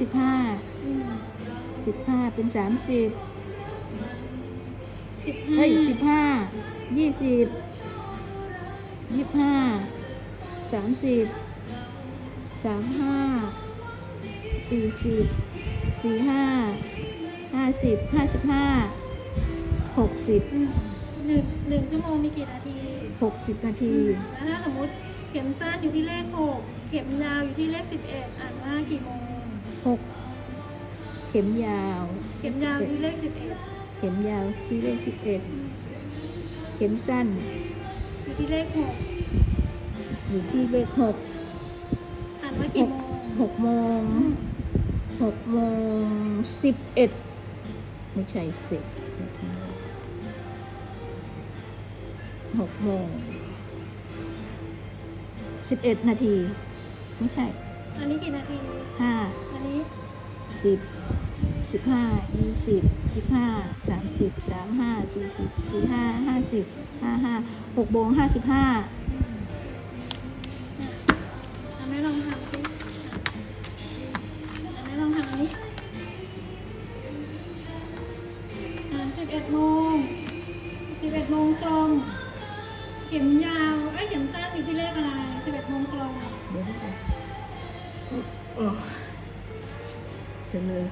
สิบห้าอืมสิบห้าเป็นสามสิบสิบห้าเฮ้ยสิบห้ายี่สิบยี่สิบห้าสามสิบสามห้าสี่สิบสี่ห้าห้าสิบห้าสิบห้าหกสิบอืมหนึ่งหนึ่งชั่วโมงมีกี่นาทีหกสิบนาทีแล้วถ้าสมมติเข็มสั้นอยู่ที่เลขหกเข็มยาวอยู่ที่เลขสิบเอ็ดอ่านว่ากี่โมง หกเข็มยาว เข็มยาวอยู่ที่เลขสิบเอ็ดเข็มยาวชี้เลขสิบเอ็ดเข็มสั้น อยู่ที่เลขหกอยู่ที่เลขหกอ่านว่าหกี่กโมงหกโมงหกโมงสิบเอ็ดไม่ใช่สิบนาทีหกโมงสิบเอ็ดนาที ไม่ใช่ อันนี้กี่นาที ห้าอันนี้สิบสิบห้ายี่สิบสิบห้าสามสิบสามห้าสี่สิบสี่ห้าห้าสิบห้าห้าหกโมงห้าสิบห้าอะทำให้ลองทำสิทำให้ลองทำอันนี้อ่าสิบเอ็ดโมงสิบเอ็ดโมงตรง เข็มยาวไอ้ยเข็มสั้น จะเลย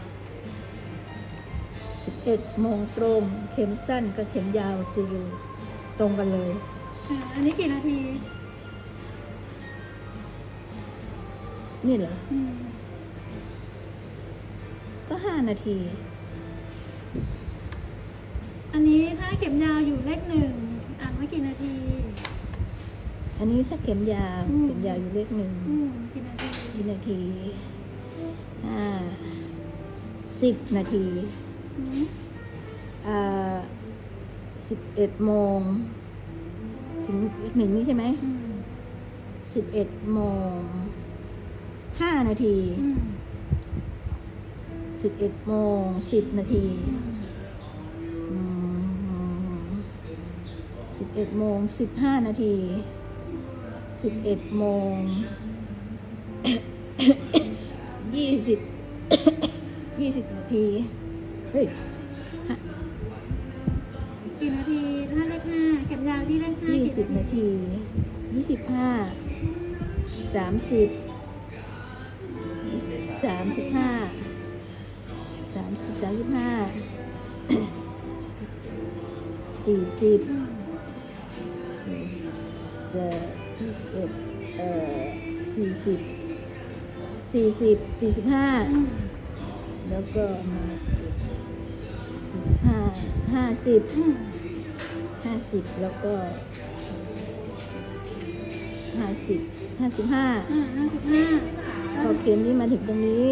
สิบเอ็ดโมงตรง เข็มสั้นกับเข็มยาวจะอยู่ตรงกันเลย อ่าอันนี้กี่นาทีนี่เหรอ อืมก็ห้านาที อันนี้ถ้าเข็มยาวอยู่เลขหนึ่งอ่านว่ากี่นาที อันนี้ถ้าเข็มยาว อืม เข็มยาวอยู่เลขหนึ่งอืมกี่นาที กี่นาทีห้า สิบนาทีอ่าสิบเอ็ดโมง ถึงเลขหนึ่งนี่ใช่ไหมสิบเอ็ดโมงห้านาทีสิบเอ็ดโมงสิบนาทีสิบเอ็ดโมงสิบห้านาทีสิบเอ็ดโมงยี่สิบ ยี่สิบนาที เฮ้ยกี่นาทีถ้าเลขห้าเข็มยาวที่เลขห้ายี่กี่สิบนาทียี่สิบห้าสามสิบสามสิบห้าสามสิบสามสิบห้าสี่สิบอืมเอ่อที่เอ็ดเอ่อสี่สิบสี่สิบสี่สิบห้าอืม แล้วก็มาสี่สิบห้าห้าสิบอืมห้าสิบแล้วก็ห้าสิบห้าสิบห้าอ่าห้าสิบห้าพอเข็มนี้มาถึงตรงนี้